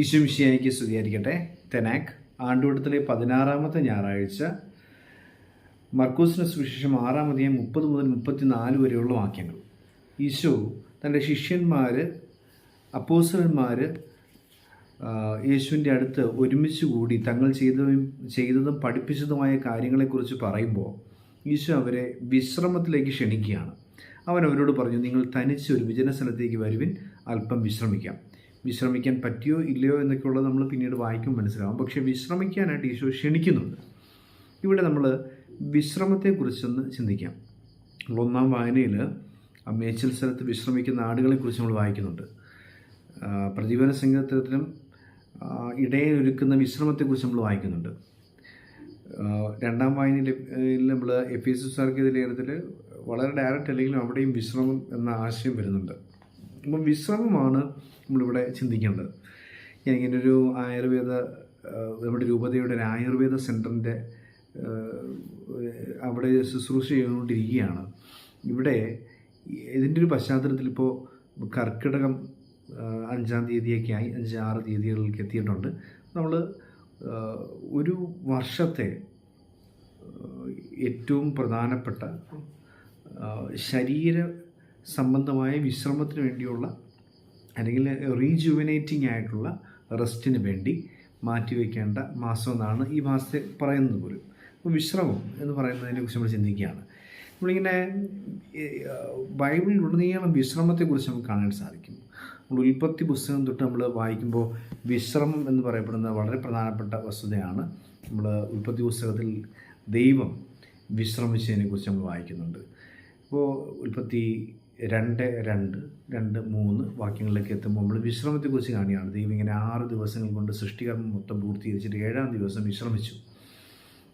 ഈശുമിഷിയായിക്ക് സ്തുതിയായിരിക്കട്ടെ. തെനാക്ക് ആണ്ടുവട്ടത്തിലെ പതിനാറാമത്തെ ഞായറാഴ്ച മർക്കൂസിന് സുവിശേഷം ആറാമതിയെ മുപ്പത് മുതൽ മുപ്പത്തിനാല് വരെയുള്ള വാക്യങ്ങൾ. ഈശോ തന്റെ ശിഷ്യന്മാർ അപ്പോസലന്മാർ യേശുവിന്റെ അടുത്ത് ഒരുമിച്ച് കൂടി തങ്ങൾ ചെയ്തതും ചെയ്തതും പഠിപ്പിച്ചതുമായ കാര്യങ്ങളെക്കുറിച്ച് പറയുമ്പോൾ ഈശോ അവരെ വിശ്രമത്തിലേക്ക് ക്ഷണിക്കുകയാണ്. അവൻ അവരോട് പറഞ്ഞു നിങ്ങൾ തനിച്ച് ഒരു വിജന സ്ഥലത്തേക്ക് വരുവിൻ അല്പം വിശ്രമിക്കാം. വിശ്രമിക്കാൻ പറ്റിയോ ഇല്ലയോ എന്നൊക്കെയുള്ളത് നമ്മൾ പിന്നീട് വായിക്കും മനസ്സിലാവും. പക്ഷേ വിശ്രമിക്കാനായിട്ട് ഈശോ ക്ഷണിക്കുന്നുണ്ട്. ഇവിടെ നമ്മൾ വിശ്രമത്തെക്കുറിച്ചൊന്ന് ചിന്തിക്കാം. ഒന്നാം വായനയിൽ മേച്ചിൽ സ്ഥലത്ത് വിശ്രമിക്കുന്ന ആടുകളെക്കുറിച്ച് നമ്മൾ വായിക്കുന്നുണ്ട്. പ്രതിഭന സംഗീതത്തിലും ഇടയെ ഒരുക്കുന്ന വിശ്രമത്തെക്കുറിച്ച് നമ്മൾ വായിക്കുന്നുണ്ട്. രണ്ടാം വായനയിൽ നമ്മൾ എഫ് എസ് സാർക്ക് ലേഖനത്തിൽ വളരെ ഡയറക്റ്റ് അല്ലെങ്കിലും അവിടെയും വിശ്രമം എന്ന ആശയം വരുന്നുണ്ട്. അപ്പം വിശ്രമമാണ് നമ്മളിവിടെ ചിന്തിക്കേണ്ടത്. ഞാൻ ഇങ്ങനെ ഒരു ആയുർവേദ നമ്മുടെ രൂപതയുടെ ഒരു ആയുർവേദ സെന്ററിന്റെ അവിടെ ശുശ്രൂഷ ചെയ്തുകൊണ്ടിരിക്കുകയാണ്. ഇവിടെ ഇതിന്റെ ഒരു പശ്ചാത്തലത്തിൽ ഇപ്പോൾ കർക്കിടകം അഞ്ചാം തീയതിയൊക്കെ ആയി അഞ്ച് ആറ് തീയതികളിലേക്ക് എത്തിയിട്ടുണ്ട്. നമ്മൾ ഒരു വർഷത്തെ ഏറ്റവും പ്രധാനപ്പെട്ട ശരീര സംബന്ധമായ വിശ്രമത്തിന് വേണ്ടിയുള്ള അല്ലെങ്കിൽ റീജുവനേറ്റിംഗ് ആയിട്ടുള്ള റെസ്റ്റിന് വേണ്ടി മാറ്റിവെക്കേണ്ട മാസം എന്നാണ് ഈ മാസത്തെ പറയുന്നത് പോലും. അപ്പോൾ വിശ്രമം എന്ന് പറയുന്നതിനെ കുറിച്ച് നമ്മൾ ചിന്തിക്കുകയാണ്. നമ്മളിങ്ങനെ ബൈബിളിലുടനീളം വിശ്രമത്തെക്കുറിച്ച് നമുക്ക് കാണാൻ സാധിക്കും. നമ്മൾ ഉൽപ്പത്തി പുസ്തകം തൊട്ട് നമ്മൾ വായിക്കുമ്പോൾ വിശ്രമം എന്ന് പറയപ്പെടുന്ന വളരെ പ്രധാനപ്പെട്ട വസ്തുതയാണ് നമ്മൾ ഉൽപ്പത്തി പുസ്തകത്തിൽ ദൈവം വിശ്രമിച്ചതിനെക്കുറിച്ച് നമ്മൾ വായിക്കുന്നുണ്ട്. ഇപ്പോൾ ഉൽപ്പത്തി രണ്ട് രണ്ട് രണ്ട് മൂന്ന് വാക്യങ്ങളിലേക്ക് എത്തുമ്പോൾ നമ്മൾ വിശ്രമത്തെക്കുറിച്ച് കാണുകയാണ്. ദൈവം ഇങ്ങനെ ആറ് ദിവസങ്ങൾ കൊണ്ട് സൃഷ്ടികർമ്മം മൊത്തം പൂർത്തീകരിച്ചിട്ട് ഏഴാം ദിവസം വിശ്രമിച്ചു.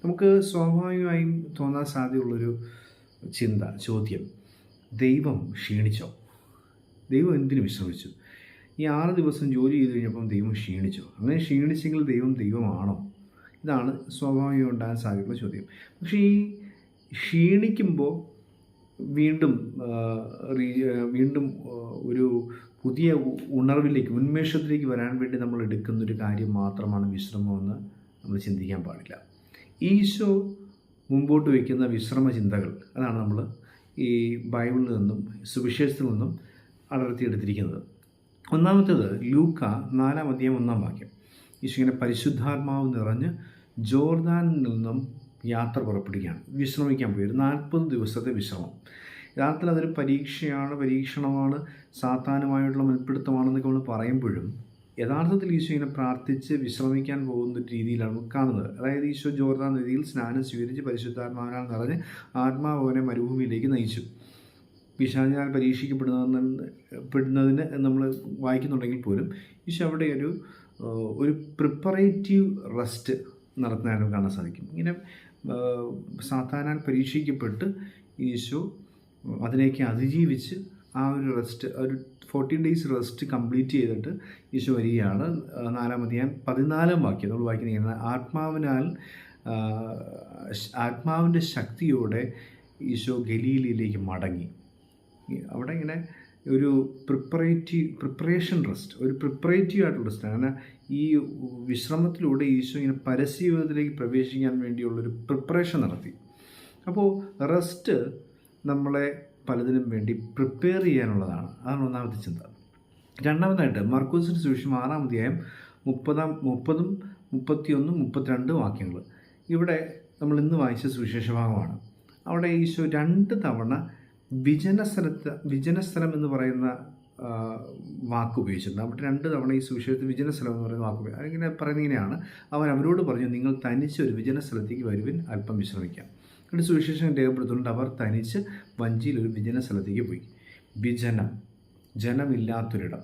നമുക്ക് സ്വാഭാവികമായും തോന്നാൻ സാധ്യതയുള്ളൊരു ചിന്ത ചോദ്യം. ദൈവം ക്ഷീണിച്ചോ? ദൈവം എന്തിനു വിശ്രമിച്ചു? ഈ ആറ് ദിവസം ജോലി ചെയ്ത് കഴിഞ്ഞപ്പം ദൈവം ക്ഷീണിച്ചോ? അങ്ങനെ ക്ഷീണിച്ചെങ്കിൽ ദൈവം ദൈവമാണോ? ഇതാണ് സ്വാഭാവികം ഉണ്ടാകാൻ സാധ്യതയുള്ള ചോദ്യം. പക്ഷേ ഈ ക്ഷീണിക്കുമ്പോൾ വീണ്ടും വീണ്ടും ഒരു പുതിയ ഉണർവിലേക്ക് ഉന്മേഷത്തിലേക്ക് വരാൻ വേണ്ടി നമ്മൾ എടുക്കുന്ന ഒരു കാര്യം മാത്രമാണ് വിശ്രമമെന്ന് നമ്മൾ ചിന്തിക്കാൻ പാടില്ല. ഈശോ മുമ്പോട്ട് വയ്ക്കുന്ന വിശ്രമ ചിന്തകൾ അതാണ് നമ്മൾ ഈ ബൈബിളിൽ നിന്നും സുവിശേഷത്തിൽ നിന്നും അടർത്തിയെടുത്തിരിക്കുന്നത്. ഒന്നാമത്തേത് ലൂക്ക നാലാം അധ്യായം ഒന്നാം വാക്യം. ഈശോ ഇങ്ങനെ പരിശുദ്ധാത്മാവ് നിറഞ്ഞ് ജോർദാനിൽ നിന്നും യാത്ര പുറപ്പെടുകയാണ്. വിശ്രമിക്കാൻ പോയി. ഒരു നാൽപ്പത് ദിവസത്തെ വിശ്രമം. യഥാർത്ഥത്തിൽ അതൊരു പരീക്ഷയാണ് പരീക്ഷണമാണ് സാത്താനുമായിട്ടുള്ള മൽപ്പിടുത്തമാണെന്നൊക്കെ നമ്മൾ പറയുമ്പോഴും യഥാർത്ഥത്തിൽ ഈശോ ഇങ്ങനെ പ്രാർത്ഥിച്ച് വിശ്രമിക്കാൻ പോകുന്ന ഒരു രീതിയിലാണ് നമുക്ക് കാണുന്നത്. അതായത് ഈശോ ജോർദാൻ നദിയിൽ സ്നാനം സ്വീകരിച്ച് പരിശുദ്ധാത്മാവിനാൽ നിറഞ്ഞ് ആത്മാവനെ മരുഭൂമിയിലേക്ക് നയിച്ചു. പിശാചിനാൽ പരീക്ഷിക്കപ്പെടുന്ന പെടുന്നതിന് നമ്മൾ വായിക്കുന്നുണ്ടെങ്കിൽ പോലും ഈശോ അവിടെ ഒരു ഒരു പ്രിപ്പറേറ്റീവ് റെസ്റ്റ് നടത്തുന്നതായിട്ട് നമുക്ക് കാണാൻ സാധിക്കും. ഇങ്ങനെ സാത്താനാൽ പരീക്ഷിക്കപ്പെട്ട് ഈശോ അതിലേക്ക് അതിജീവിച്ച് ആ ഒരു റെസ്റ്റ് ഒരു ഫോർട്ടീൻ ഡേയ്സ് റെസ്റ്റ് കംപ്ലീറ്റ് ചെയ്തിട്ട് ഈശോ വരികയാണ്. നാലാമധ്യായം പതിനാലാം വാക്യം നമ്മൾ വായിക്കുന്ന ആത്മാവിനാൽ ആത്മാവിന്റെ ശക്തിയോടെ ഈശോ ഗലീലയിലേക്ക് മടങ്ങി. അവിടെ ഇങ്ങനെ ഒരു പ്രിപ്പറേറ്റീവ് പ്രിപ്പറേഷൻ റെസ്റ്റ് ഒരു പ്രിപ്പറേറ്റീവ് ആയിട്ടുള്ള റെസ്റ്റ് അങ്ങനെ ഈ വിശ്രമത്തിലൂടെ ഈശോ ഇങ്ങനെ പരസ്യജീവിതത്തിലേക്ക് പ്രവേശിക്കാൻ വേണ്ടിയുള്ളൊരു പ്രിപ്പറേഷൻ നടത്തി. അപ്പോൾ റെസ്റ്റ് നമ്മളെ പലതിനും വേണ്ടി പ്രിപ്പയർ ചെയ്യാനുള്ളതാണ്. അതാണ് ഒന്നാമത്തെ ചിന്ത. രണ്ടാമതായിട്ട് മർക്കൂസിന്റെ സുവിശേഷം ആറാം അധ്യായം മുപ്പതാം മുപ്പതും മുപ്പത്തിയൊന്നും മുപ്പത്തിരണ്ടും വാക്യങ്ങൾ ഇവിടെ നമ്മൾ ഇന്ന് വായിച്ച സുവിശേഷ ഭാഗമാണ്. അവിടെ ഈശോ രണ്ട് തവണ വിജനസ്ഥലത്ത് വിജനസ്ഥലം എന്ന് പറയുന്ന വാക്ക് ഉപയോഗിച്ചിട്ടുണ്ട്. അവിടെ രണ്ട് തവണ ഈ സുവിശേഷത്തിൽ വിജനസ്ഥലം എന്ന് പറയുന്ന വാക്ക് ഉപയോഗിക്കും അങ്ങനെ പറയുന്നത് ഇങ്ങനെയാണ്. അവൻ അവരോട് പറഞ്ഞു നിങ്ങൾ തനിച്ച് ഒരു വിജനസ്ഥലത്തേക്ക് വരുവിൻ അല്പം വിശ്രമിക്കാം. എന്നിട്ട് സുവിശേഷം രേഖപ്പെടുത്തുന്നുണ്ട്. അവർ തനിച്ച് വഞ്ചിയിൽ ഒരു വിജന സ്ഥലത്തേക്ക് പോയി. വിജനം ജനമില്ലാത്തൊരിടം.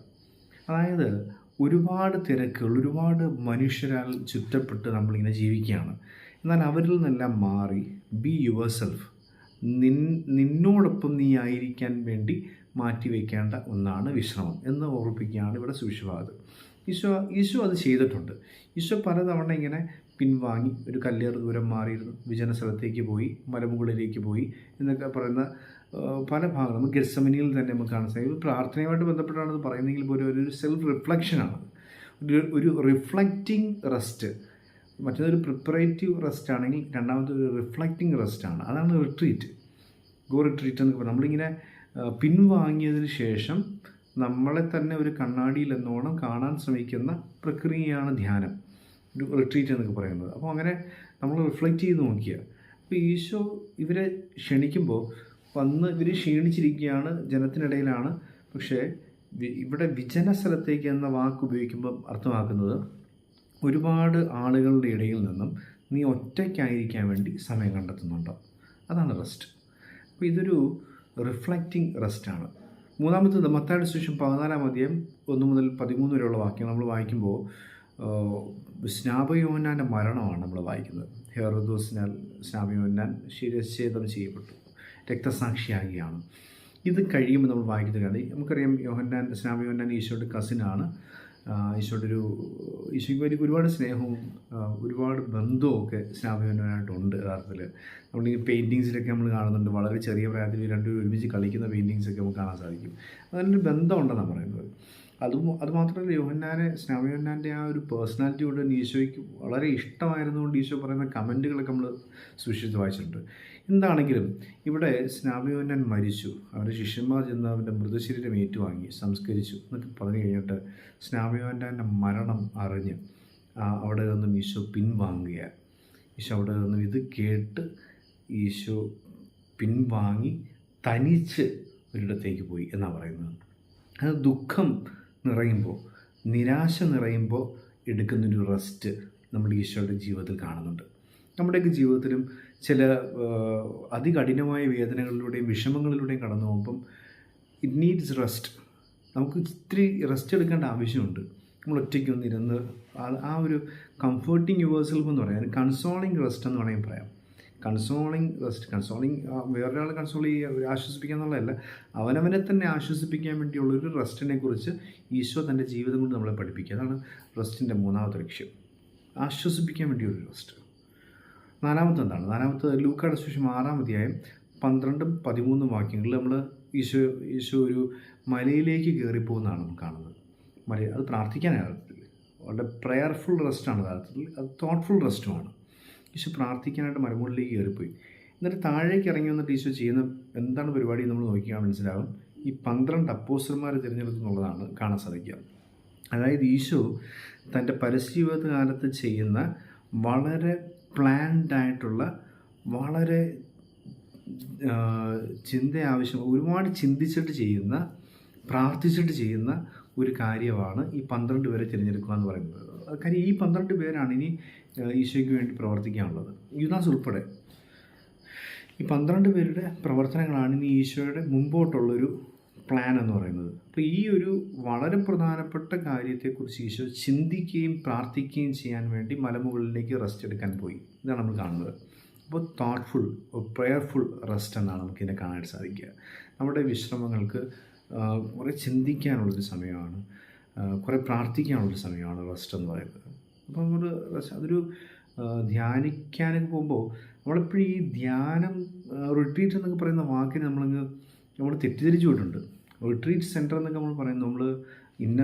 അതായത് ഒരുപാട് തിരക്കുകൾ ഒരുപാട് മനുഷ്യരാൽ ചുറ്റപ്പെട്ട് നമ്മളിങ്ങനെ ജീവിക്കുകയാണ്. എന്നാൽ അവരിൽ നിന്നെല്ലാം മാറി ബി യുവർ സെൽഫ് നിൻ നിന്നോടൊപ്പം നീ ആയിരിക്കാൻ വേണ്ടി മാറ്റിവെക്കേണ്ട ഒന്നാണ് വിശ്രമം എന്ന് ഓർപ്പിക്കുകയാണ് ഇവിടെ സുവിശേഷവാദം ഈശോ ഈശോ അത് ചെയ്തിട്ടുണ്ട്. ഈശോ പലതവണ ഇങ്ങനെ പിൻവാങ്ങി ഒരു കല്ലേറ് ദൂരം മാറിയിരുന്നു. വിജന സ്ഥലത്തേക്ക് പോയി മലമുകളിലേക്ക് പോയി എന്നൊക്കെ പറയുന്ന പല ഭാഗങ്ങളും. നമുക്ക് തന്നെ നമുക്ക് കാണാൻ സാധിക്കും. പ്രാർത്ഥനയുമായിട്ട് ബന്ധപ്പെട്ടാണ് ഇത് പറയുന്നതെങ്കിൽ പോലും ഒരു സെൽഫ് റിഫ്ലക്ഷനാണ് ഒരു റിഫ്ലക്റ്റിംഗ് റെസ്റ്റ് മറ്റേതൊരു പ്രിപ്പറേറ്റീവ് റെസ്റ്റ് ആണെങ്കിൽ രണ്ടാമത്തെ ഒരു റിഫ്ലക്റ്റിംഗ് റെസ്റ്റ് ആണ്. അതാണ് റിട്രീറ്റ് ഗോ റിട്രീറ്റ് എന്നൊക്കെ പറയുന്നത്. നമ്മളിങ്ങനെ പിൻവാങ്ങിയതിന് ശേഷം നമ്മളെ തന്നെ ഒരു കണ്ണാടിയിൽ എന്നോണം കാണാൻ ശ്രമിക്കുന്ന പ്രക്രിയയാണ് ധ്യാനം. ഒരു റിട്രീറ്റ് എന്നൊക്കെ പറയുന്നത്. അപ്പോൾ അങ്ങനെ നമ്മൾ റിഫ്ലക്റ്റ് ചെയ്ത് നോക്കിയ. അപ്പോൾ ഈശോ ഇവരെ ക്ഷണിക്കുമ്പോൾ വന്ന് ഇവർ ക്ഷീണിച്ചിരിക്കുകയാണ് ജനത്തിനിടയിലാണ്. പക്ഷേ ഇവിടെ വിജന സ്ഥലത്തേക്ക് എന്ന വാക്ക് ഉപയോഗിക്കുമ്പോൾ അർത്ഥമാക്കുന്നത് ഒരുപാട് ആളുകളുടെ ഇടയിൽ നിന്നും നീ ഒറ്റയ്ക്കായിരിക്കാൻ വേണ്ടി സമയം കണ്ടെത്തുന്നുണ്ടോ? അതാണ് റെസ്റ്റ് അപ്പോൾ ഇതൊരു റിഫ്ലക്റ്റിംഗ് റെസ്റ്റാണ് മൂന്നാമത്തത് മത്തായുടെ ശേഷം പതിനാലാം അധ്യായം ഒന്ന് മുതൽ പതിമൂന്ന് വരെയുള്ള വാക്യം നമ്മൾ വായിക്കുമ്പോൾ സ്നാപയോന്നാന്റെ മരണമാണ് നമ്മൾ വായിക്കുന്നത്. ഹെറോദോസിനാൽ സ്നാപയോന്നാൻ ശിരച്ഛേദം ചെയ്യപ്പെട്ടു രക്തസാക്ഷിയാകുകയാണ്. ഇത് കഴിയുമ്പോൾ നമ്മൾ വായിക്കുന്നത് കാര്യം നമുക്കറിയാം യോഹന്നാൻ സ്നാപയോന്നാൻ ഈശോയുടെ കസിനാണ് ഈശോയുടെ ഒരു ഈശോയ്ക്ക് എനിക്ക് ഒരുപാട് സ്നേഹവും ഒരുപാട് ബന്ധവും ഒക്കെ സ്നാപയോന്നായിട്ടുണ്ട് യഥാർത്ഥത്തിൽ. നമ്മൾ ഈ പെയിന്റിങ്സിലൊക്കെ നമ്മൾ കാണുന്നുണ്ട്. വളരെ ചെറിയ പ്രായത്തിൽ രണ്ടുപേരും ഒരുമിച്ച് കളിക്കുന്ന പെയിന്റിങ്സൊക്കെ നമുക്ക് കാണാൻ സാധിക്കും. അതിനൊരു ബന്ധമുണ്ടെന്നാണ് പറയുന്നത്. അതും അതുമാത്രമല്ല യോഹന്നാനെ സ്നാമയോഹന്നാന്റെ ആ ഒരു പേഴ്സണാലിറ്റി കൊണ്ട് ഈശോയ്ക്ക് വളരെ ഇഷ്ടമായിരുന്നുകൊണ്ട് ഈശോ പറയുന്ന കമന്റുകളൊക്കെ നമ്മൾ സൂക്ഷിച്ച് വായിച്ചിട്ടുണ്ട്. എന്താണെങ്കിലും ഇവിടെ സ്നാമയോഹന്നാൻ മരിച്ചു. അവന്റെ ശിഷ്യന്മാർ ചെന്ന് അവന്റെ മൃതശരീരം ഏറ്റുവാങ്ങി സംസ്കരിച്ചു. എന്നൊക്കെ പറഞ്ഞു കഴിഞ്ഞിട്ട് സ്നാമയോഹന്നാന്റെ മരണം അറിഞ്ഞ് അവിടെ നിന്നും ഈശോ പിൻവാങ്ങുകയാണ്. ഈശോ അവിടെ നിന്നും ഇത് കേട്ട് ഈശോ പിൻവാങ്ങി തനിച്ച് ഒരിടത്തേക്ക് പോയി എന്നാണ് പറയുന്നത്. അത് ദുഃഖം നിറയുമ്പോൾ നിരാശ നിറയുമ്പോൾ എടുക്കുന്നൊരു റെസ്റ്റ് നമ്മൾ ഈശോയുടെ ജീവിതത്തിൽ കാണുന്നുണ്ട്. നമ്മുടെയൊക്കെ ജീവിതത്തിലും ചില അതികഠിനമായ വേദനകളിലൂടെയും വിഷമങ്ങളിലൂടെയും കടന്നു പോകുമ്പം ഇറ്റ് നീഡ്സ് റെസ്റ്റ് നമുക്ക് ഇത്തിരി റെസ്റ്റ് എടുക്കേണ്ട ആവശ്യമുണ്ട്. നമ്മൾ ഒറ്റയ്ക്ക് ഒന്നിരുന്ന് ആ- ഒരു കംഫർട്ടിങ് യുവേഴ്സൽഫ് എന്ന് പറയാം. കൺസോളിങ് റെസ്റ്റ് എന്ന് വേണമെങ്കിൽ പറയാം. കൺസോളിങ് റെസ്റ്റ് കൺസോളിങ് വേറൊരാളെ കൺസോൾ ചെയ്യുക ആശ്വസിപ്പിക്കുക എന്നുള്ളതല്ല അവനവനെ തന്നെ ആശ്വസിപ്പിക്കാൻ വേണ്ടിയുള്ള ഒരു റെസ്റ്റിനെ കുറിച്ച് ഈശോ തന്റെ ജീവിതം കൊണ്ട് നമ്മളെ പഠിപ്പിക്കുക. അതാണ് റെസ്റ്റിന്റെ മൂന്നാമത്തെ ലക്ഷ്യം. ആശ്വസിപ്പിക്കാൻ വേണ്ടിയുള്ളൊരു റെസ്റ്റ് നാലാമത്തെ എന്താണ് നാലാമത്തെ ലൂക്കാട് ശേഷം ആറാം അധ്യായം പന്ത്രണ്ടും പതിമൂന്നും വാക്യങ്ങളിൽ നമ്മൾ ഈശോ ഈശോ ഒരു മലയിലേക്ക് കയറിപ്പോകുന്നതാണ് നമ്മൾ കാണുന്നത്. മല അത് പ്രാർത്ഥിക്കാനാണ് യഥാർത്ഥത്തിൽ വളരെ പ്രെയർഫുൾ റെസ്റ്റാണ് യഥാർത്ഥത്തിൽ അത് തോട്ട്ഫുൾ റെസ്റ്റുമാണ് ഈശോ പ്രാർത്ഥിക്കാനായിട്ട് മലമുകളിലേക്ക് കയറിപ്പോയി. എന്നിട്ട് താഴേക്ക് ഇറങ്ങി വന്നിട്ട് ഈശോ ചെയ്യുന്ന എന്താണ് പരിപാടി നമ്മൾ നോക്കിയാൽ മനസ്സിലാകും ഈ പന്ത്രണ്ട് അപ്പോസ്റ്റർമാരെ തിരഞ്ഞെടുത്തു എന്നുള്ളതാണ് കാണാൻ സാധിക്കുക. അതായത് ഈശോ തന്റെ പരസ്യജീവിത കാലത്ത് ചെയ്യുന്ന വളരെ പ്ലാൻഡ് ആയിട്ടുള്ള വളരെ ചിന്ത ആവശ്യം ഒരുപാട് ചിന്തിച്ചിട്ട് ചെയ്യുന്ന പ്രാർത്ഥിച്ചിട്ട് ചെയ്യുന്ന ഒരു കാര്യമാണ് ഈ പന്ത്രണ്ട് പേരെ തിരഞ്ഞെടുക്കുക എന്ന് പറയുന്നത്. കാര്യം ഈ പന്ത്രണ്ട് പേരാണ് ഇനി ഈശോയ്ക്ക് വേണ്ടി പ്രവർത്തിക്കാനുള്ളത്. യുദാസ് ഉൾപ്പെടെ ഈ പന്ത്രണ്ട് പേരുടെ പ്രവർത്തനങ്ങളാണ് ഇനി ഈശോയുടെ മുമ്പോട്ടുള്ളൊരു പ്ലാൻ എന്ന് പറയുന്നത്. അപ്പോൾ ഈ ഒരു വളരെ പ്രധാനപ്പെട്ട കാര്യത്തെക്കുറിച്ച് ഈശോ ചിന്തിക്കുകയും പ്രാർത്ഥിക്കുകയും ചെയ്യാൻ വേണ്ടി മലമുകളിലേക്ക് റെസ്റ്റ് എടുക്കാൻ പോയി. ഇതാണ് നമ്മൾ കാണുന്നത്. അപ്പോൾ തോട്ട്ഫുൾ പ്രെയർഫുൾ റെസ്റ്റ് എന്നാണ് നമുക്കിതിനെ കാണാൻ സാധിക്കുക. നമ്മുടെ വിശ്രമങ്ങൾക്ക് കുറേ ചിന്തിക്കാനുള്ളൊരു സമയമാണ്. കുറേ പ്രാർത്ഥിക്കാനുള്ളൊരു സമയമാണ് റെസ്റ്റ് എന്ന് പറയുന്നത്. അപ്പോൾ നമ്മൾ അതൊരു ധ്യാനിക്കാനൊക്കെ പോകുമ്പോൾ നമ്മളെപ്പോഴും ഈ ധ്യാനം റിട്രീറ്റ് എന്നൊക്കെ പറയുന്ന വാക്കിന് നമ്മളങ്ങ് നമ്മൾ തെറ്റിദ്ധരിച്ചു പോയിട്ടുണ്ട്. റിട്രീറ്റ് സെന്റർ എന്നൊക്കെ നമ്മൾ പറയുന്നത്. നമ്മൾ ഇന്ന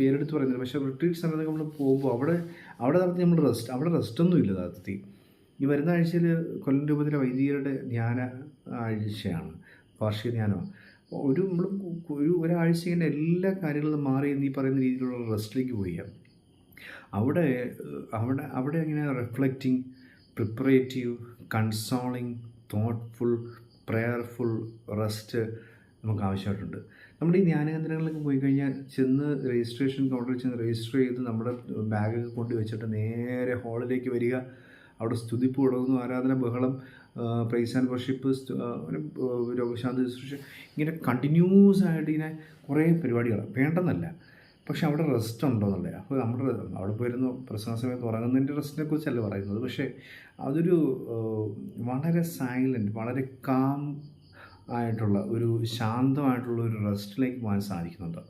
പേരെടുത്ത് പറയുന്നില്ല. പക്ഷേ റിട്രീറ്റ് സെന്റർ എന്നൊക്കെ നമ്മൾ പോകുമ്പോൾ അവിടെ അവിടെ നടത്തി നമ്മൾ റെസ്റ്റ് അവിടെ റെസ്റ്റ് ഒന്നും ഇല്ല യഥാർത്ഥത്തിൽ. ഈ വരുന്ന ആഴ്ചയിൽ കൊല്ലം രൂപത്തിലെ വൈദികരുടെ ധ്യാന ആഴ്ചയാണ്. വാർഷിക ധ്യാനമാണ്. അപ്പോൾ ഒരു നമ്മൾ ഒരു ഒരാഴ്ച ഇങ്ങനെ എല്ലാ കാര്യങ്ങളും മാറി നീ പറയുന്ന രീതിയിലുള്ള റെസ്റ്റിലേക്ക് പോവുകയാണ് അവിടെ അവിടെ അവിടെ ഇങ്ങനെ reflecting preparative consoling thoughtful prayerful rest നമുക്ക് ആവശ്യമായിട്ടുണ്ട്. നമ്മൾ ഈ ധ്യാനകേന്ദ്രങ്ങളിലൊക്കെ പോയി കഴിഞ്ഞാൽ ചെന്ന് രജിസ്ട്രേഷൻ കൗണ്ടറിൽ ചെന്ന് രജിസ്റ്റർ ചെയ്ത് നമ്മുടെ ബാഗൊക്കെ കൊണ്ടു വെച്ചിട്ട് നേരെ ഹാളിലേക്ക് വരിക. അവിടെ സ്തുതിപ്പ് തുടങ്ങുന്നു ആരാധന ബഹളം പ്രൈസ് ആൻഡ് വർഷിപ്പ് രോഗശാന്തി ശുശ്രൂഷ ഇങ്ങനെ കണ്ടിന്യൂസ് ആയിട്ട് ഇങ്ങനെ കുറേ പരിപാടികൾ. വേണ്ടെന്നല്ല. പക്ഷേ അവിടെ റെസ്റ്റ് ഉണ്ടോ എന്നുള്ളത്. അപ്പോൾ നമ്മുടെ അവിടെ പോയിരുന്നു പ്രസംഗ സമയത്ത് ഉറങ്ങുന്നതിന്റെ റെസ്റ്റിനെ കുറിച്ചല്ല പറയുന്നത്. പക്ഷേ അതൊരു വളരെ സൈലന്റ് വളരെ കാം ആയിട്ടുള്ള ഒരു ശാന്തമായിട്ടുള്ള ഒരു റെസ്റ്റിലേക്ക് പോകാൻ സാധിക്കുന്നുണ്ട്.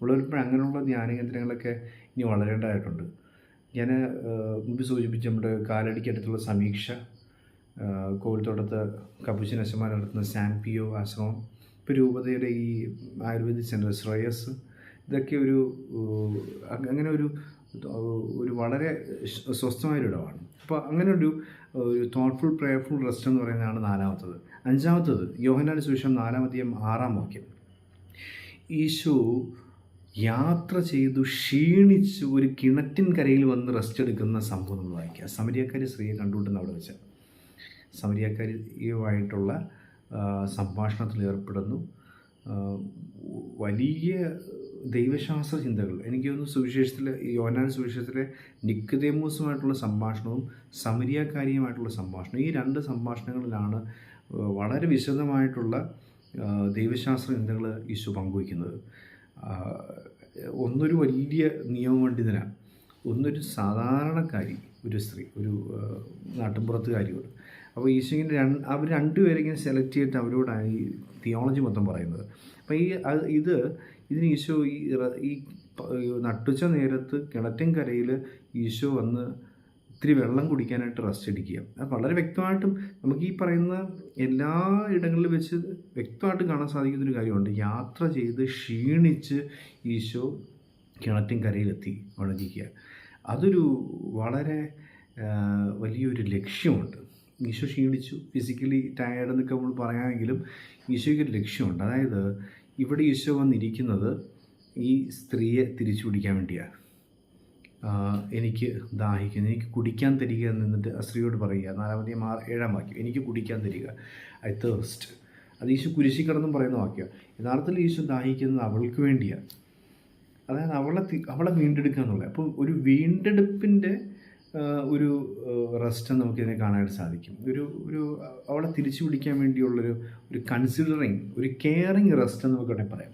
ഉള്ളവരിപ്പോൾ അങ്ങനെയുള്ള ധ്യാന കേന്ദ്രങ്ങളൊക്കെ ഇനി വളരേണ്ടതായിട്ടുണ്ട്. ഞാൻ മുമ്പ് സൂചിപ്പിച്ച നമ്മുടെ കാലടിക്കടുത്തുള്ള സമീക്ഷ കോവിൽത്തോട്ടത്ത് കപ്പുച്ചിൻ അച്ഛന്മാർ നടത്തുന്ന പിയോ ആശ്രമം ഇപ്പോൾ രൂപതയുടെ ഈ ആയുർവേദിക് സെന്റർ ശ്രേയസ് ഇതൊക്കെ ഒരു അങ്ങനെ ഒരു ഒരു വളരെ സ്വസ്ഥമായൊരിടമാണ്. അപ്പോൾ അങ്ങനെ ഒരു ഒരു തോട്ട്ഫുൾ പ്രേയർഫുൾ റെസ്റ്റ് എന്ന് പറയുന്നതാണ് നാലാമത്തത്. അഞ്ചാമത്തത് യോഹനാൻ സുവിശേഷം നാലാമത്തെയും ആറാം വാക്യം. ഈശോ യാത്ര ചെയ്തു ക്ഷീണിച്ച് ഒരു കിണറ്റിൻ കരയിൽ വന്ന് റെസ്റ്റ് എടുക്കുന്ന സംഭവം നമ്മൾ വായിക്കുക സമരിയക്കാരി സ്ത്രീയെ കണ്ടുകൊണ്ടെന്ന് അവിടെ വെച്ച്. സമരിയക്കാരിയുമായിട്ടുള്ള സംഭാഷണത്തിൽ ഏർപ്പെടുന്നു. വലിയ ദൈവശാസ്ത്ര ചിന്തകൾ. എനിക്ക് തോന്നുന്നു സുവിശേഷത്തിൽ യോനാൻ സുവിശേഷത്തിലെ നിക്കുതേമൂസുമായിട്ടുള്ള സംഭാഷണവും സമരിയാക്കാരിയുമായിട്ടുള്ള സംഭാഷണവും ഈ രണ്ട് സംഭാഷണങ്ങളിലാണ് വളരെ വിശദമായിട്ടുള്ള ദൈവശാസ്ത്ര ചിന്തകൾ ഈശോ പങ്കുവയ്ക്കുന്നത്. ഒന്നൊരു വലിയ നിയമപണ്ഡിതനാണ് ഒന്നൊരു സാധാരണക്കാരി ഒരു സ്ത്രീ ഒരു നാട്ടിൻപുറത്തുകാരിയോട്. അപ്പോൾ ഈശോ രണ്ട് അവർ രണ്ടുപേരെ ഇങ്ങനെ സെലക്ട് ചെയ്തിട്ട് അവരോടാണ് ഈ തിയോളജി മൊത്തം പറയുന്നത്. അപ്പോൾ ഈ ഇത് ഇതിന് ഈശോ ഈ ഈ നട്ടുച്ച നേരത്ത് കിണറ്റിൻകരയിൽ ഈശോ വന്ന് ഇത്തിരി വെള്ളം കുടിക്കാനായിട്ട് റെസ്റ്റ് എടുക്കുക. അത് വളരെ വ്യക്തമായിട്ടും നമുക്ക് ഈ പറയുന്ന എല്ലാ ഇടങ്ങളിലും വെച്ച് വ്യക്തമായിട്ട് കാണാൻ സാധിക്കുന്നൊരു കാര്യമുണ്ട്. യാത്ര ചെയ്ത് ക്ഷീണിച്ച് ഈശോ കിണറ്റിൻകരയിലെത്തി കരയിലെത്തി ഇരിക്കുക അതൊരു വളരെ വലിയൊരു ലക്ഷ്യമുണ്ട്. ഈശോ ക്ഷീണിച്ചു. ഫിസിക്കലി ടയേർഡ് എന്നൊക്കെ നമ്മൾ പറയാമെങ്കിലും ഈശോയ്ക്ക് ഒരു ലക്ഷ്യമുണ്ട്. അതായത് ഇവിടെ ഈശോ വന്നിരിക്കുന്നത് ഈ സ്ത്രീയെ തിരിച്ചു പിടിക്കാൻ വേണ്ടിയാണ്. എനിക്ക് ദാഹിക്കുന്നു. എനിക്ക് കുടിക്കാൻ തരിക എന്ന് നിന്നിട്ട് ആ സ്ത്രീയോട് പറയുക. നാലാമത്തെ മാ ഏഴാം വാക്യം. എനിക്ക് കുടിക്കാൻ തരിക. ഐ തേഴ്സ്റ്റ് അത് ഈശു കുരിശി കിടന്നും പറയുന്ന വാക്യം. യഥാർത്ഥത്തിൽ ഈശോ ദാഹിക്കുന്നത് അവൾക്ക് വേണ്ടിയാണ് അതായത് അവളെ അവളെ വീണ്ടെടുക്കുക എന്നുള്ളത്. അപ്പോൾ ഒരു വീണ്ടെടുപ്പിന്റെ ഒരു റെസ്റ്റ് നമുക്കിതിനെ കാണാനായിട്ട് സാധിക്കും. ഒരു ഒരു അവളെ തിരിച്ചു പിടിക്കാൻ വേണ്ടിയുള്ളൊരു ഒരു കൺസിഡറിങ് ഒരു കെയറിങ് റെസ്റ്റ് നമുക്ക് വേണമെങ്കിൽ പറയാം.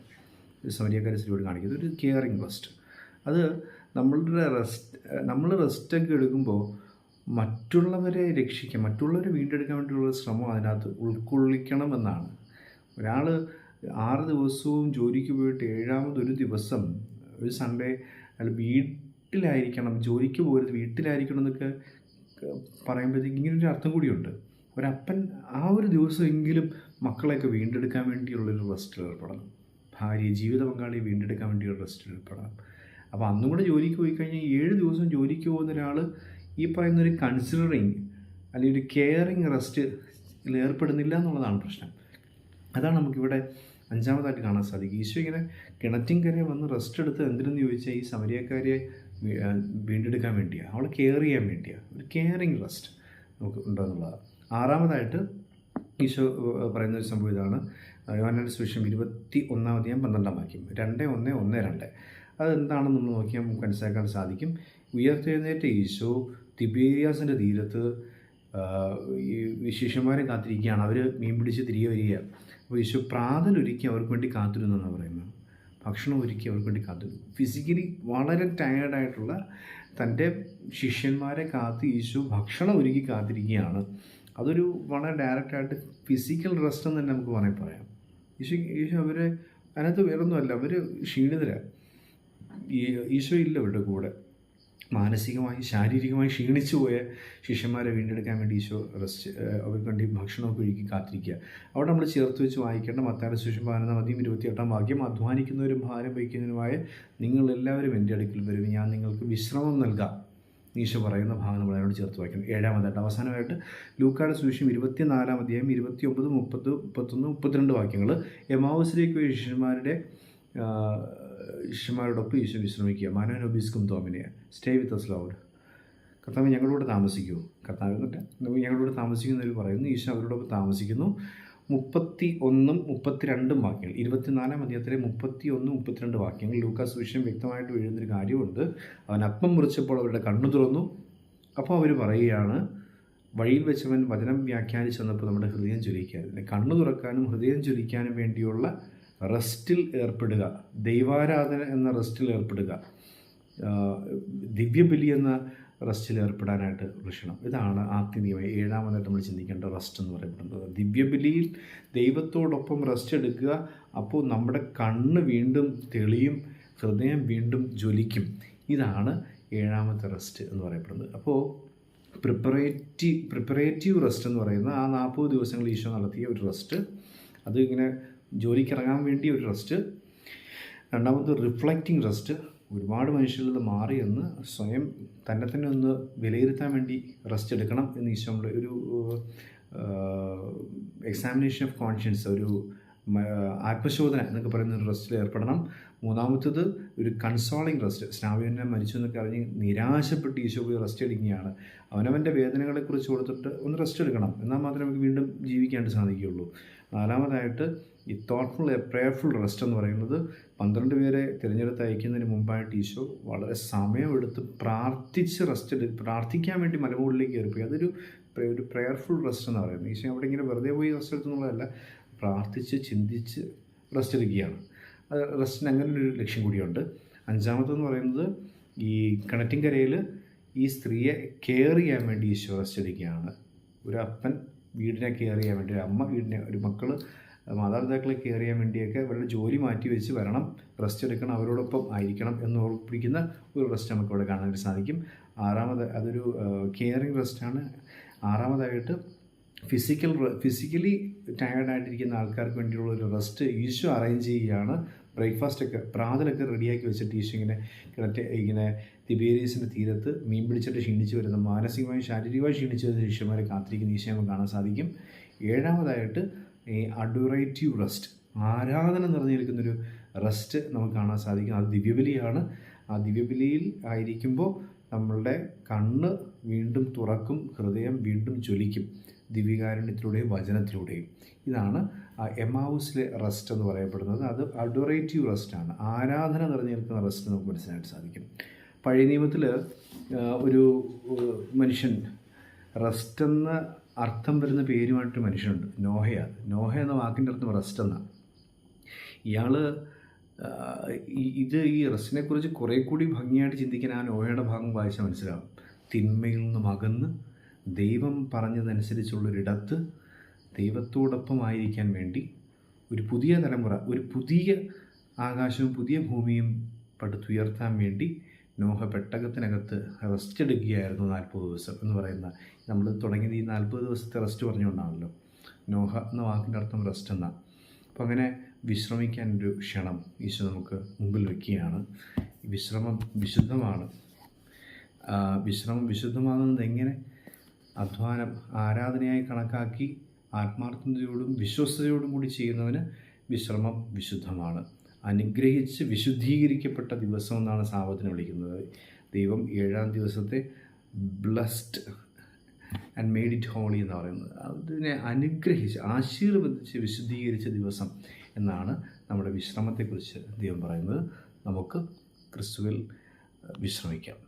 സമരിയക്കാരി സ്ത്രീയോട് കാണിക്കുന്നത് ഒരു കെയറിങ് റെസ്റ്റ് അത് നമ്മളുടെ റെസ്റ്റ് നമ്മൾ റെസ്റ്റൊക്കെ എടുക്കുമ്പോൾ മറ്റുള്ളവരെ രക്ഷിക്കാൻ മറ്റുള്ളവരെ വീണ്ടെടുക്കാൻ വേണ്ടിയുള്ള ശ്രമം അതിനകത്ത് ഉൾക്കൊള്ളിക്കണമെന്നാണ് ഒരാൾ ആറ് ദിവസവും ജോലിക്ക് പോയിട്ട് ഏഴാമതൊരു ദിവസം ഒരു സൺഡേ അല്ല വീട്ടിലായിരിക്കണം ജോലിക്ക് പോകരുത് വീട്ടിലായിരിക്കണം എന്നൊക്കെ പറയുമ്പോഴത്തേക്ക് ഒരു അർത്ഥം കൂടിയുണ്ട്. ഒരപ്പൻ ആ ഒരു ദിവസമെങ്കിലും മക്കളെയൊക്കെ വീണ്ടെടുക്കാൻ വേണ്ടിയുള്ളൊരു റെസ്റ്റിൽ ഏർപ്പെടണം. ഭാര്യ ജീവിത പങ്കാളിയെ വീണ്ടെടുക്കാൻ വേണ്ടിയുള്ള റെസ്റ്റിൽ ഏർപ്പെടണം. അപ്പോൾ അന്നും കൂടെ ജോലിക്ക് പോയി കഴിഞ്ഞാൽ ഏഴ് ദിവസം ജോലിക്ക് പോകുന്ന ഒരാൾ ഈ പറയുന്ന ഒരു കൺസിഡറിങ് അല്ലെങ്കിൽ ഒരു കെയറിങ് റെസ്റ്റ് ഏർപ്പെടുന്നില്ല എന്നുള്ളതാണ് പ്രശ്നം. അതാണ് നമുക്കിവിടെ അഞ്ചാമതായിട്ട് കാണാൻ സാധിക്കും ഈശോ ഇങ്ങനെ കിണറ്റിൻകരയെ വന്ന് റെസ്റ്റ് എടുത്ത് എന്തിനെന്ന് ചോദിച്ചാൽ ഈ സമരിയക്കാരെ വീണ്ടെടുക്കാൻ വേണ്ടിയാണ് അവളെ കെയർ ചെയ്യാൻ വേണ്ടിയാണ് ഒരു കെയറിങ് റെസ്റ്റ് നമുക്ക് ഉണ്ടെന്നുള്ളതാണ്. ആറാമതായിട്ട് ഈശോ പറയുന്ന ഒരു സംഭവം ഇതാണ്. യോനാന്റെ സുവിശേഷം ഇരുപത്തി ഒന്നാമത്തെയും പന്ത്രണ്ടാം വാക്യം. രണ്ട് ഒന്ന് ഒന്ന് രണ്ട്. അതെന്താണെന്ന് നമ്മൾ നോക്കിയാൽ നമുക്ക് മനസ്സിലാക്കാൻ സാധിക്കും. ഉയർത്തെഴുന്നേറ്റ ഈശോ തിബേരിയാസിന്റെ തീരത്ത് ഈ ശിഷ്യന്മാരെ കാത്തിരിക്കുകയാണ്. അവർ മീൻ പിടിച്ച് തിരികെ വരിക അപ്പോൾ ഈശോ പ്രാതലൊരുക്കി അവർക്ക് വേണ്ടി കാത്തിരുന്നു എന്നാണ് പറയുന്നത്. ഭക്ഷണം ഒരുക്കി അവർക്ക് വേണ്ടി കാത്തിരുന്നു. ഫിസിക്കലി വളരെ ടയേർഡായിട്ടുള്ള തന്റെ ശിഷ്യന്മാരെ കാത്ത് ഈശോ ഭക്ഷണം ഒരുക്കി കാത്തിരിക്കുകയാണ്. അതൊരു വളരെ ഡയറക്റ്റായിട്ട് ഫിസിക്കൽ റെസ്റ്റ് എന്ന് തന്നെ നമുക്ക് പറയാം. ഈശോ ഈശോ അവരെ അതിനകത്ത് വേറൊന്നുമല്ല. അവർ ക്ഷീണിതരാണ് ഈശോ ഇല്ല അവരുടെ കൂടെ. മാനസികമായി ശാരീരികമായി ക്ഷീണിച്ചു പോയ ശിഷ്യന്മാരെ വീണ്ടെടുക്കാൻ വേണ്ടി ഈശോ റെസ്റ്റ് അവർക്ക് വേണ്ടി ഭക്ഷണമൊക്കെ ഒരുക്കി കാത്തിരിക്കുക. അവിടെ നമ്മൾ ചേർത്ത് വെച്ച് വായിക്കേണ്ട മത്തായുടെ ശിശു പതിനൊന്നാം മതിയും ഇരുപത്തിയെട്ടാം വാക്യം അധ്വാനിക്കുന്നവരും ഭാരം വഹിക്കുന്നതിനുമായ നിങ്ങൾ എല്ലാവരും എന്റെ അടുക്കൽ വരും. ഞാൻ നിങ്ങൾക്ക് വിശ്രമം നൽകാം. ഈശോ പറയുന്ന ഭാഗം നമ്മൾ അതിനോട് ചേർത്ത് വായിക്കണം. ഏഴാമതായിട്ട് അവസാനമായിട്ട് ലൂക്കാട് സുവിശേഷം ഇരുപത്തിനാലാം അധ്യായം ഇരുപത്തി ഒമ്പത് മുപ്പത് മുപ്പത്തൊന്ന് മുപ്പത്തിരണ്ട് വാക്യങ്ങൾ. എമാവസിലേക്ക് ശിഷ്യന്മാരുടെ ശിഷ്യന്മാരോടൊപ്പം ഈശോ വിശ്രമിക്കുക. മനോനോബിസ്കും തോമിനെ. സ്റ്റേ വിത്ത് അസ് ലോഡ് കർത്താവ് ഞങ്ങളോട് താമസിക്കൂ. കർത്താവ് എന്നിട്ട് ഞങ്ങളോട് താമസിക്കുന്നവർ പറയുന്നു. ഈശോ അവരോടൊപ്പം താമസിക്കുന്നു. മുപ്പത്തി ഒന്നും മുപ്പത്തിരണ്ടും വാക്യങ്ങൾ. ഇരുപത്തിനാലാം അധ്യായത്തിലെ മുപ്പത്തി ഒന്നും മുപ്പത്തിരണ്ട് വാക്യങ്ങൾ ലൂക്കാസ് വിഷയം വ്യക്തമായിട്ട് എഴുതുന്നൊരു കാര്യമുണ്ട്. അവൻ അപ്പം മുറിച്ചപ്പോൾ അവരുടെ കണ്ണു തുറന്നു. അപ്പോൾ അവർ പറയുകയാണ് വഴിയിൽ വെച്ചവൻ വചനം വ്യാഖ്യാനിച്ചു വന്നപ്പോൾ നമ്മുടെ ഹൃദയം ജ്വലിക്കാതില്ല കണ്ണു തുറക്കാനും ഹൃദയം ചൊലിക്കാനും വേണ്ടിയുള്ള റെസ്റ്റിൽ ഏർപ്പെടുക ദൈവാരാധന എന്ന റെസ്റ്റിൽ ഏർപ്പെടുക ദിവ്യബലി എന്ന റെസ്റ്റിൽ ഏർപ്പെടാനായിട്ട് വൃഷണം ഇതാണ് ആത്മീയമായി ഏഴാമതായിട്ട് നമ്മൾ ചിന്തിക്കേണ്ട റെസ്റ്റ് എന്ന് പറയപ്പെടുന്നത്. ദിവ്യബലിയിൽ ദൈവത്തോടൊപ്പം റെസ്റ്റ് എടുക്കുക അപ്പോൾ നമ്മുടെ കണ്ണ് വീണ്ടും തെളിയും ഹൃദയം വീണ്ടും ജ്വലിക്കും. ഇതാണ് ഏഴാമത്തെ റെസ്റ്റ് എന്ന് പറയപ്പെടുന്നത്. അപ്പോൾ പ്രിപ്പറേറ്റീവ് പ്രിപ്പറേറ്റീവ് റെസ്റ്റ് എന്ന് പറയുന്ന ആ നാൽപ്പത് ദിവസങ്ങൾ ഈശോ നടത്തിയ ഒരു റെസ്റ്റ്. അത് ഇങ്ങനെ ജോലിക്ക് ഇറങ്ങാൻ വേണ്ടി ഒരു റെസ്റ്റ് രണ്ടാമത് റിഫ്ലക്റ്റിംഗ് റെസ്റ്റ് ഒരുപാട് മനുഷ്യരിൽ നിന്ന് മാറി എന്ന് സ്വയം തന്നെ തന്നെ ഒന്ന് വിലയിരുത്താൻ വേണ്ടി റെസ്റ്റ് എടുക്കണം എന്ന് ഈശോയുടെ ഒരു എക്സാമിനേഷൻ ഓഫ് കോൺഷ്യൻസ് ഒരു ആത്മശോധന എന്നൊക്കെ പറയുന്ന ഒരു റെസ്റ്റിൽ ഏർപ്പെടണം. മൂന്നാമത്തത് ഒരു കൺസോളിങ് റെസ്റ്റ് സ്നാവിനെ മരിച്ചു എന്നൊക്കെ അറിഞ്ഞ് നിരാശപ്പെട്ട് ഈശോ പോയി റെസ്റ്റ് എടുക്കുകയാണ്. അവനവന്റെ വേദനകളെക്കുറിച്ച് കൊടുത്തിട്ട് ഒന്ന് റെസ്റ്റ് എടുക്കണം. എന്നാൽ മാത്രമേ നമുക്ക് വീണ്ടും ജീവിക്കാനായിട്ട് സാധിക്കുകയുള്ളൂ. നാലാമതായിട്ട് ഈ തോട്ട്ഫുൾ പ്രേയർഫുൾ റെസ്റ്റ് എന്ന് പറയുന്നത് പന്ത്രണ്ട് പേരെ തിരഞ്ഞെടുത്ത് അയക്കുന്നതിന് മുമ്പായിട്ട് ഈശോ വളരെ സമയമെടുത്ത് പ്രാർത്ഥിച്ച് റെസ്റ്റ് എടുത്ത് പ്രാർത്ഥിക്കാൻ വേണ്ടി മലമുകളിലേക്ക് കയറിപ്പോയി. അതൊരു ഒരു പ്രേയർഫുൾ റെസ്റ്റ് എന്ന് പറയുന്നത്. ഈശോ അവിടെ ഇങ്ങനെ വെറുതെ പോയി റെസ്റ്റ് എടുത്തുന്നുള്ളതല്ല പ്രാർത്ഥിച്ച് ചിന്തിച്ച് റെസ്റ്റ് എടുക്കുകയാണ്. റെസ്റ്റിന് അങ്ങനെ ഒരു ലക്ഷ്യം കൂടിയുണ്ട്. അഞ്ചാമത്തെന്ന് പറയുന്നത് ഈ കിണറ്റിൻകരയിൽ ഈ സ്ത്രീയെ കെയർ ചെയ്യാൻ വേണ്ടി ഈശോ റെസ്റ്റ് എടുക്കുകയാണ്. ഒരു അപ്പൻ വീടിനെ കെയർ ചെയ്യാൻ വേണ്ടി ഒരു അമ്മ വീടിനെ ഒരു മക്കൾ മാതാപിതാക്കളെ കെയർ ചെയ്യാൻ വേണ്ടിയൊക്കെ അവരുടെ ജോലി മാറ്റി വെച്ച് വരണം റെസ്റ്റ് എടുക്കണം അവരോടൊപ്പം ആയിരിക്കണം എന്ന് ഉറപ്പിക്കുന്ന ഒരു റെസ്റ്റ് നമുക്ക് ഇവിടെ കാണാനായിട്ട് സാധിക്കും. ആറാമത് അതൊരു കെയറിങ് റെസ്റ്റാണ് ആറാമതായിട്ട് ഫിസിക്കൽ ഫിസിക്കലി ടയേർഡായിട്ടിരിക്കുന്ന ആൾക്കാർക്ക് വേണ്ടിയുള്ള ഒരു റെസ്റ്റ് ഈശോ അറേഞ്ച് ചെയ്യുകയാണ്. ബ്രേക്ക്ഫാസ്റ്റൊക്കെ പ്രാതലൊക്കെ റെഡിയാക്കി വെച്ചിട്ട് ഈശോ ഇങ്ങനെ കിണറ്റ് ഇങ്ങനെ തിബേരിയസിന്റെ തീരത്ത് മീൻ പിടിച്ചിട്ട് ക്ഷീണിച്ച് വരുന്ന മാനസികമായും ശാരീരികമായും ക്ഷീണിച്ച് വരുന്ന ശിഷ്യന്മാരെ കാത്തിരിക്കുന്ന ഈശോ നമുക്ക് കാണാൻ സാധിക്കും. ഏഴാമതായിട്ട് ഈ അഡുറേറ്റീവ് റെസ്റ്റ് ആരാധന നിറഞ്ഞു നിൽക്കുന്നൊരു റെസ്റ്റ് നമുക്ക് കാണാൻ സാധിക്കും. അത് ദിവ്യബലിയാണ്. ആ ദിവ്യബലിയിൽ ആയിരിക്കുമ്പോൾ നമ്മളുടെ കണ്ണ് വീണ്ടും തുറക്കും ഹൃദയം വീണ്ടും ജ്വലിക്കും. ദിവ്യകാരുണ്യത്തിലൂടെയും വചനത്തിലൂടെയും. ഇതാണ് എമാവുസിലെ റെസ്റ്റ് എന്ന് പറയപ്പെടുന്നത്. അത് അഡോറേറ്റീവ് റെസ്റ്റാണ്. ആരാധന നിറഞ്ഞു നിൽക്കുന്ന റെസ്റ്റ് നമുക്ക് മനസ്സിലായിട്ട് സാധിക്കും. പഴയ നിയമത്തിൽ ഒരു മനുഷ്യൻ റെസ്റ്റ് എന്ന അർത്ഥം വരുന്ന പേരുമായിട്ട് മനുഷ്യനുണ്ട്. നോഹയാണ്. നോഹ എന്ന വാക്കിന്റെ അർത്ഥം റെസ്റ്റ് എന്നാണ് ഇയാൾ ഇത് ഈ റെസ്റ്റിനെക്കുറിച്ച് കുറേ കൂടി ഭംഗിയായിട്ട് ചിന്തിക്കാൻ ആ നോഹയുടെ ഭാഗം വായിച്ചാൽ മനസ്സിലാവും. തിന്മയിൽ നിന്നും അകന്ന് ദൈവം പറഞ്ഞതനുസരിച്ചുള്ളൊരിടത്ത് ദൈവത്തോടൊപ്പം ആയിരിക്കാൻ വേണ്ടി ഒരു പുതിയ തലമുറ ഒരു പുതിയ ആകാശവും പുതിയ ഭൂമിയും പടുത്തുയർത്താൻ വേണ്ടി നോഹ പെട്ടകത്തിനകത്ത് റെസ്റ്റ് എടുക്കുകയായിരുന്നു നാൽപ്പത് ദിവസം എന്ന് പറയുന്ന നമ്മൾ തുടങ്ങിയത് ഈ നാൽപ്പത് ദിവസത്തെ റെസ്റ്റ് പറഞ്ഞുകൊണ്ടാണല്ലോ. നോഹ എന്ന വാക്കിന്റെ അർത്ഥം റെസ്റ്റ് എന്നാണ് അപ്പോൾ അങ്ങനെ വിശ്രമിക്കാൻ ഒരു ക്ഷണം ഈശോ നമുക്ക് മുമ്പിൽ വയ്ക്കുകയാണ് വിശ്രമം വിശുദ്ധമാണ്. വിശ്രമം വിശുദ്ധമാകുന്നത് എങ്ങനെ? അധ്വാനം ആരാധനയായി കണക്കാക്കി ആത്മാർത്ഥതയോടും വിശ്വസ്തയോടും കൂടി ചെയ്യുന്നവന് വിശ്രമം വിശുദ്ധമാണ്. അനുഗ്രഹിച്ച് വിശുദ്ധീകരിക്കപ്പെട്ട ദിവസം എന്നാണ് സാവത്തിനെ വിളിക്കുന്നത്. ദൈവം ഏഴാം ദിവസത്തെ blessed and made it holy എന്ന് പറയുന്നത്. അതിനെ അനുഗ്രഹിച്ച് ആശീർവദിച്ച് വിശുദ്ധീകരിച്ച ദിവസം എന്നാണ് നമ്മുടെ വിശ്രമത്തെക്കുറിച്ച് ദൈവം പറയുന്നത്. നമുക്ക് ക്രിസ്തുവിൽ വിശ്രമിക്കാം.